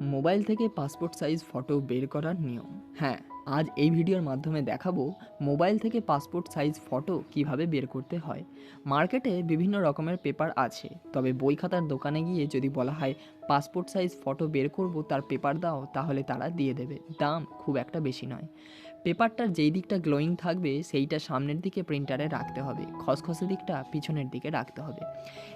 Mobile থেকে passport size photo বের করার নিয়ম। হ্যাঁ আজ এই ভিডিওর মাধ্যমে দেখাবো মোবাইল থেকে পাসপোর্ট সাইজ ফটো কীভাবে বের করতে হয়। মার্কেটে বিভিন্ন রকমের পেপার আছে, তবে বই খাতার দোকানে গিয়ে যদি বলা হয় পাসপোর্ট সাইজ ফটো বের করব তার পেপার দাও, তাহলে তারা দিয়ে দেবে। দাম খুব একটা বেশি নয়। পেপারটার যেই দিকটা গ্লোয়িং থাকবে, সেইটা সামনের দিকে প্রিন্টারে রাখতে হবে। খসখসে দিকটা পিছনের দিকে রাখতে হবে।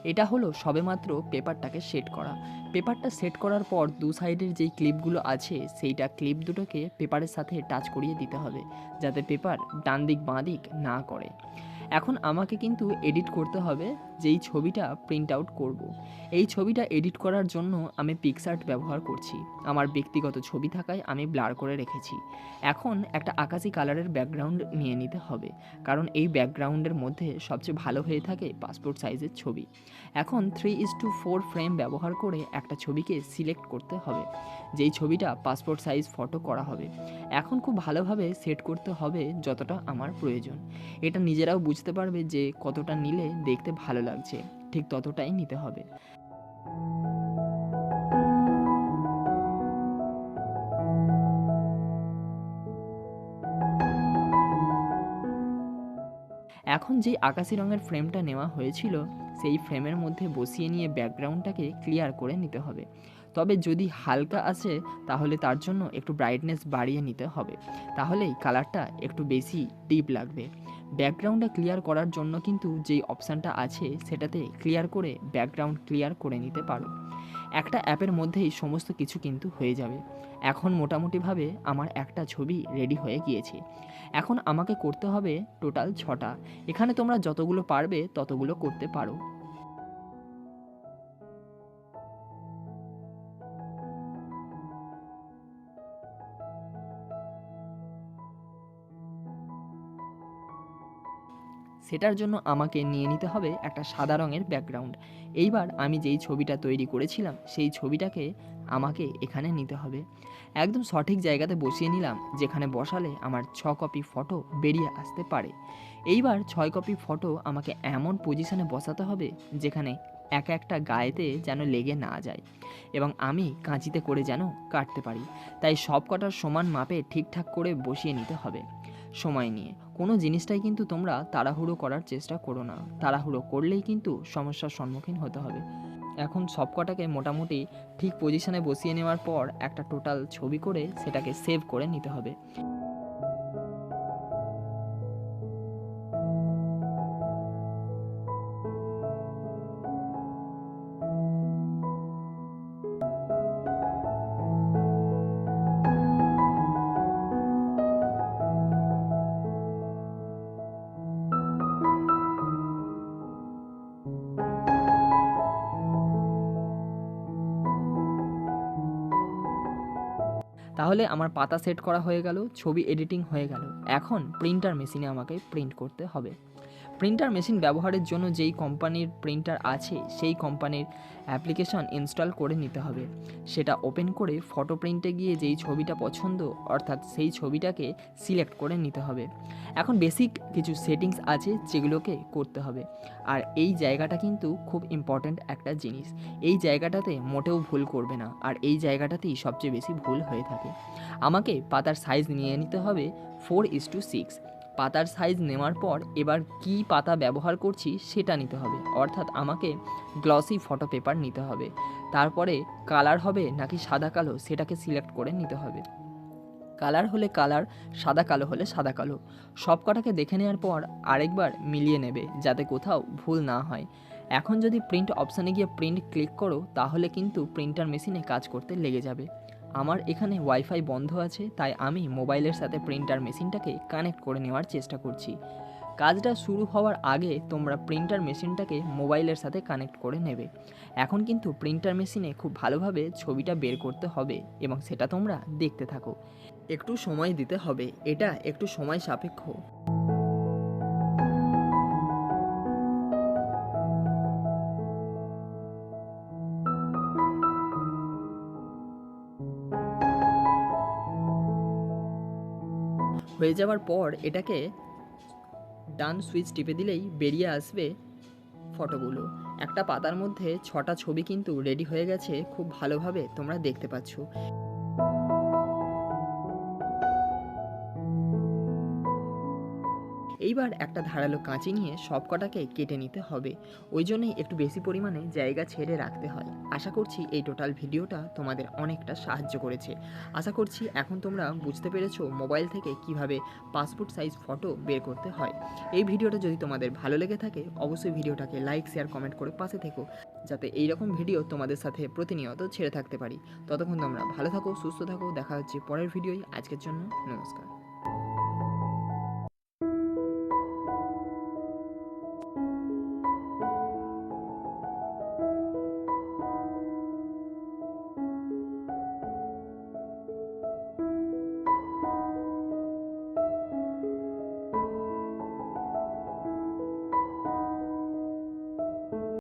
এটা হলো সবেমাত্র পেপারটাকে সেট করা। পেপারটা সেট করার পর দু সাইডের যেই ক্লিপগুলো আছে, সেইটা ক্লিপ দুটোকে পেপারের সাথে টাচ করিয়ে দিতে হবে, যাতে পেপার ডান দিক বাঁ দিক না করে। এখন আমাকে কিন্তু এডিট করতে হবে যেই ছবিটা প্রিন্ট আউট করব। এই ছবিটা এডিট করার জন্য আমি পিকসার্ট ব্যবহার করছি। আমার ব্যক্তিগত ছবি থাকায় আমি ব্লার করে রেখেছি। এখন একটা আকাশি কালারের ব্যাকগ্রাউন্ড নিয়ে নিতে হবে। কারণ এই ব্যাকগ্রাউন্ডের মধ্যে সবচেয়ে ভালো হয়ে থাকে পাসপোর্ট সাইজের ছবি। এখন three is to four frame ব্যবহার করে একটা ছবিকে সিলেক্ট করতে হবে। যেই ছবিটা পাসপোর্ট সাইজ ফটো করা হবে। এখন খুব ভালোভাবে সেট করতে হবে যতটা আমার প্রয়োজন। এটা নিজেরাও বুঝতে পারবে যে কতটা নিলে দেখতে ভালো লাগছে। ঠিক ততটাই নিতে হবে। এখন যে আকাশি রঙের ফ্রেমটা নেওয়া হয়েছিল, সেই ফ্রেমের মধ্যে বসিয়ে নিয়ে ব্যাকগ্রাউন্ডটাকে ক্লিয়ার করে নিতে হবে। তবে যদি হালকা আসে তাহলে তার জন্য একটু ব্রাইটনেস বাড়িয়ে নিতে হবে। তাহলেই কালারটা একটু বেশি ডিপ লাগবে। ব্যাকগ্রাউন্ডটা ক্লিয়ার করার জন্য কিন্তু যেই অপশানটা আছে সেটাতে ক্লিয়ার করে ব্যাকগ্রাউন্ড ক্লিয়ার করে নিতে পারো। একটা অ্যাপের মধ্যেই সমস্ত কিছু কিন্তু হয়ে যাবে। এখন মোটামুটিভাবে আমার একটা ছবি রেডি হয়ে গিয়েছে। এখন আমাকে করতে হবে টোটাল ছটা। এখানে তোমরা যতগুলো পারবে ততগুলো করতে পারো। সেটার জন্য আমাকে নিয়ে নিতে হবে একটা সাদা রঙের ব্যাকগ্রাউন্ড এইবার আমি যেই ছবিটা তৈরি করেছিলাম, সেই ছবিটাকে আমাকে এখানে নিতে হবে। একদম সঠিক জায়গাতে বসিয়ে নিলাম, যেখানে বসালে আমার ছ কপি ফটো বেরিয়ে আসতে পারে। এইবার ছয় কপি ফটো আমাকে এমন পজিশনে বসাতে হবে, যেখানে এক একটা গায়েতে যেন লেগে না যায় এবং আমি কাঁচিতে করে যেন কাটতে পারি। তাই সব কটার সমান মাপে ঠিকঠাক করে বসিয়ে নিতে হবে। সময় নিয়ে। কোনো জিনিসটাই কিন্তু তোমরা তাড়াহুড়ো করার চেষ্টা করো না। তাড়াহুড়ো করলেই কিন্তু সমস্যার সম্মুখীন হতে হবে। এখন সব কটাকে মোটামুটি ঠিক পজিশনে বসিয়ে নেওয়ার পর একটা টোটাল ছবি করে সেটাকে সেভ করে নিতে হবে। তাহলে আমার পাতা সেট করা হয়ে গেল, ছবি এডিটিং হয়ে গেল। এখন প্রিন্টার মেশিনে আমাকে প্রিন্ট করতে হবে। প্রিন্টার মেশিন ব্যবহারের জন্য যেই কোম্পানির প্রিন্টার আছে, সেই কোম্পানির অ্যাপ্লিকেশন ইনস্টল করে নিতে হবে। সেটা ওপেন করে ফটো প্রিন্টে গিয়ে যেই ছবিটা পছন্দ, অর্থাৎ সেই ছবিটাকে সিলেক্ট করে নিতে হবে। এখন বেসিক কিছু সেটিংস আছে যেগুলোকে করতে হবে। আর এই জায়গাটা কিন্তু খুব ইম্পর্ট্যান্ট একটা জিনিস। এই জায়গাটাতে মোটেও ভুল করবে না, আর এই জায়গাটাতেই সবচেয়ে বেশি ভুল হয়ে থাকে। আমাকে পাতার সাইজ নিয়ে নিতে হবে ফোর ইস টু সিক্স পাতার সাইজ নেওয়ার পর এবার কি পাতা ব্যবহার করছি সেটা নিতে হবে। অর্থাৎ আমাকে গ্লসি ফটো পেপার নিতে হবে। তারপরে কালার হবে নাকি সাদা কালো সেটাকে সিলেক্ট করে নিতে হবে। কালার হলে কালার সাদা কালো হলে সাদা কালো। সব কটাকে দেখে নেওয়ার পর আরেকবার মিলিয়ে নেবে যাতে কোথাও ভুল না হয়। এখন যদি প্রিন্ট অপশানে গিয়ে প্রিন্ট ক্লিক করো, তাহলে কিন্তু প্রিন্টার মেশিনে কাজ করতে লেগে যাবে। আমার এখানে ওয়াইফাই বন্ধ আছে, তাই আমি মোবাইলের সাথে প্রিন্টার মেশিনটাকে কানেক্ট করে নেওয়ার চেষ্টা করছি। কাজটা শুরু হওয়ার আগে তোমরা প্রিন্টার মেশিনটাকে মোবাইলের সাথে কানেক্ট করে নেবে। এখন কিন্তু প্রিন্টার মেশিনে খুব ভালোভাবে ছবিটা বের করতে হবে এবং সেটা তোমরা দেখতে থাকো। একটু সময় দিতে হবে, এটা একটু সময় সাপেক্ষ। হয়ে যাওয়ার পর এটাকে ডান সুইচ টিপে দিলেই বেরিয়ে আসবে ফটোগুলো। একটা পাতার মধ্যে ছটা ছবি কিন্তু রেডি হয়ে গেছে, খুব ভালোভাবে তোমরা দেখতে পাচ্ছ। এইবার একটা ধারালো কাঁচি নিয়ে সব কটাকে কেটে নিতে হবে। ওই জন্যই একটু বেশি পরিমাণে জায়গা ছেড়ে রাখতে হয়। আশা করছি এই টোটাল ভিডিওটা তোমাদের অনেকটা সাহায্য করেছে। আশা করছি এখন তোমরা বুঝতে পেরেছ মোবাইল থেকে কীভাবে পাসপোর্ট সাইজ ফটো বের করতে হয়। এই ভিডিওটা যদি তোমাদের ভালো লেগে থাকে, অবশ্যই ভিডিওটাকে লাইক, শেয়ার, কমেন্ট করে পাশে থেকো, যাতে এই রকম ভিডিও তোমাদের সাথে প্রতিনিয়ত ছেড়ে থাকতে পারি। ততক্ষণ তোমরা ভালো থাকো, সুস্থ থাকো, দেখা হচ্ছে পরের ভিডিওই আজকের জন্য নমস্কার।